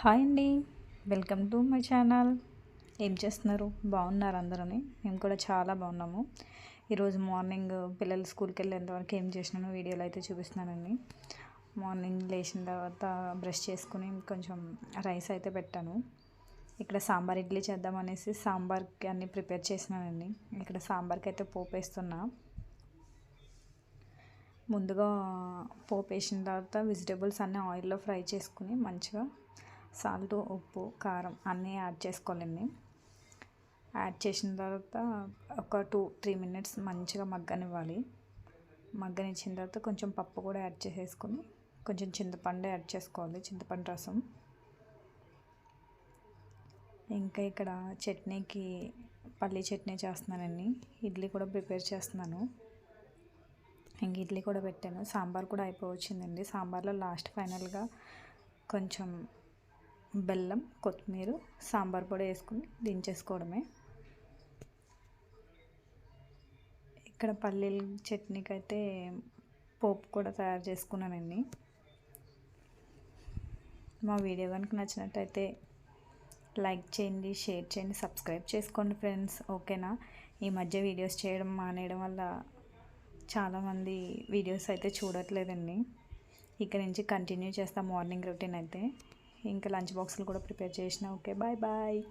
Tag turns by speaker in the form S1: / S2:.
S1: Hi అండి. Welcome to my channel. ఏం చేస్తున్నారు? బాగున్నారు అందరూని. మేము కూడా చాలా బాగున్నాము. ఈరోజు మార్నింగ్ పిల్లలు స్కూల్కి వెళ్ళేంతవరకు ఏం చేసినానో వీడియోలో అయితే చూపిస్తున్నానండి. మార్నింగ్ లేచిన తర్వాత బ్రష్ చేసుకుని కొంచెం రైస్ అయితే పెట్టాను. ఇక్కడ సాంబార్ ఇడ్లీ చేద్దామనేసి సాంబార్కి అన్నీ ప్రిపేర్ చేసినానండి. ఇక్కడ సాంబార్కి అయితే పోపు వేస్తున్నా. ముందుగా పోపు వేసిన తర్వాత వెజిటేబుల్స్ అన్నీ ఆయిల్లో ఫ్రై చేసుకుని మంచిగా సాల్ట్ ఉప్పు కారం అన్నీ యాడ్ చేసుకోవాలండి యాడ్ చేసిన తర్వాత ఒక టూ త్రీ మినిట్స్ మంచిగా మగ్గనివ్వాలి. మగ్గనిచ్చిన తర్వాత కొంచెం పప్పు కూడా యాడ్ చేసేసుకొని కొంచెం చింతపండు యాడ్ చేసుకోవాలి చింతపండు రసం. ఇంకా ఇక్కడ చట్నీకి పల్లీ చట్నీ చేస్తున్నానండి. ఇడ్లీ కూడా ప్రిపేర్ చేస్తున్నాను. ఇంక ఇడ్లీ కూడా పెట్టాను. సాంబార్ కూడా అయిపోవచ్చిందండి. సాంబార్లో లాస్ట్ ఫైనల్గా కొంచెం బెల్లం కొత్తిమీర సాంబార్ పొడి వేసుకుని దించేసుకోవడమే. ఇక్కడ పల్లీల చట్నీకి అయితే పోపు కూడా తయారు చేసుకున్నానండి. మా వీడియో కనుక నచ్చినట్టయితే లైక్ చేయండి షేర్ చేయండి సబ్స్క్రైబ్ చేసుకోండి ఫ్రెండ్స్. ఓకేనా? ఈ మధ్య వీడియోస్ చేయడం మానేయడం వల్ల చాలామంది వీడియోస్ అయితే చూడట్లేదండి. ఇక్కడ నుంచి కంటిన్యూ చేస్తాం మార్నింగ్ రొటీన్ అయితే. ఇంకా లంచ్ బాక్సులు కూడా ప్రిపేర్ చేసిన. Okay bye bye.